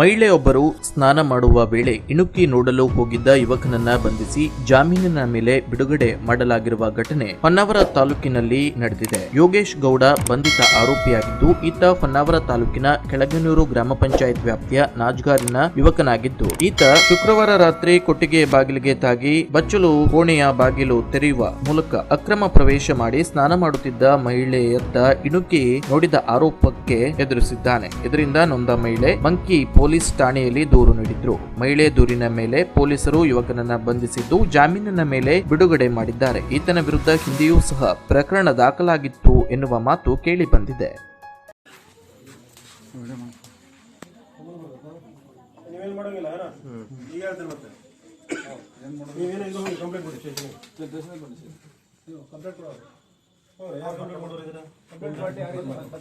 ಮಹಿಳೆಯೊಬ್ಬರು ಸ್ನಾನ ಮಾಡುವ ವೇಳೆ ಇಣುಕಿ ನೋಡಲು ಹೋಗಿದ್ದ ಯುವಕನನ್ನ ಬಂಧಿಸಿ ಜಾಮೀನಿನ ಮೇಲೆ ಬಿಡುಗಡೆ ಮಾಡಲಾಗಿರುವ ಘಟನೆ ಹೊನ್ನಾವರ ತಾಲೂಕಿನಲ್ಲಿ ನಡೆದಿದೆ. ಯೋಗೇಶ್ ಗೌಡ ಬಂಧಿತ ಆರೋಪಿಯಾಗಿದ್ದು, ಈತ ಹೊನ್ನಾವರ ತಾಲೂಕಿನ ಕೆಳಗನೂರು ಗ್ರಾಮ ಪಂಚಾಯತ್ ವ್ಯಾಪ್ತಿಯ ನಾಜ್ಗಾರಿನ ಯುವಕನಾಗಿದ್ದು, ಈತ ಶುಕ್ರವಾರ ರಾತ್ರಿ ಕೊಟ್ಟಿಗೆ ಬಾಗಿಲಿಗೆ ತಾಗಿ ಬಚ್ಚಲು ಕೋಣೆಯ ಬಾಗಿಲು ತೆರೆಯುವ ಮೂಲಕ ಅಕ್ರಮ ಪ್ರವೇಶ ಮಾಡಿ ಸ್ನಾನ ಮಾಡುತ್ತಿದ್ದ ಮಹಿಳೆಯತ್ತ ಇಣುಕಿ ನೋಡಿದ ಆರೋಪಕ್ಕೆ ಎದುರಿಸಿದ್ದಾನೆ. ಇದರಿಂದ ನೊಂದ ಮಹಿಳೆ ಮಂಕಿ ಪೊಲೀಸ್ ಠಾಣೆಯಲ್ಲಿ ದೂರು ನೀಡಿದ್ರು. ಮಹಿಳೆ ದೂರಿನ ಮೇಲೆ ಪೊಲೀಸರು ಯುವಕನನ್ನ ಬಂಧಿಸಿದ್ದು ಜಾಮೀನಿನ ಮೇಲೆ ಬಿಡುಗಡೆ ಮಾಡಿದ್ದಾರೆ. ಈತನ ವಿರುದ್ಧ ಹಿಂದೆಯೂ ಸಹ ಪ್ರಕರಣ ದಾಖಲಾಗಿತ್ತು ಎನ್ನುವ ಮಾತು ಕೇಳಿ ಬಂದಿದೆ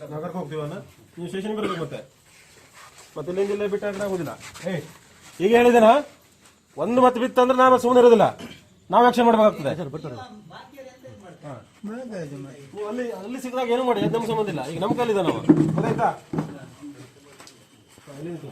ಕಂಪ್ಲೇಂಟ್ ಹೋಗ್ತೀವನ್ನ ನೀವು ಸ್ಟೇಷನ್ ಬರ್ಬೇಕು ಮತ್ತೆ ಮತ್ತೆ ಇಲ್ಲಿಂದ ಇಲ್ಲೇ ಬಿಟ್ಟು ಹಾಕಿ ಆಗೋದಿಲ್ಲ. ಏ ಈಗ ಹೇಳಿದೇನಾ? ಒಂದು ಮತ್ತೆ ಬಿತ್ತಂದ್ರೆ ನಾನು ಸುಮ್ಮನೆ ಇರೋದಿಲ್ಲ. ನಾವು ಆಕ್ಷನ್ ಮಾಡಬೇಕಾಗ್ತದೆ. ನೀವು ಅಲ್ಲಿ ಅಲ್ಲಿ ಸಿಕ್ಕಿದಾಗ ಏನು ಮಾಡಿ? ಅದು ನಮ್ಮ ಸಂಬಂಧ ಇಲ್ಲ. ಈಗ ನಮ್ಮ ಕಲ್ಲಿದ ನಾವು. ಗೊತ್ತಾಯ್ತಾ? ಇಲ್ಲಿ ನಿಂತು.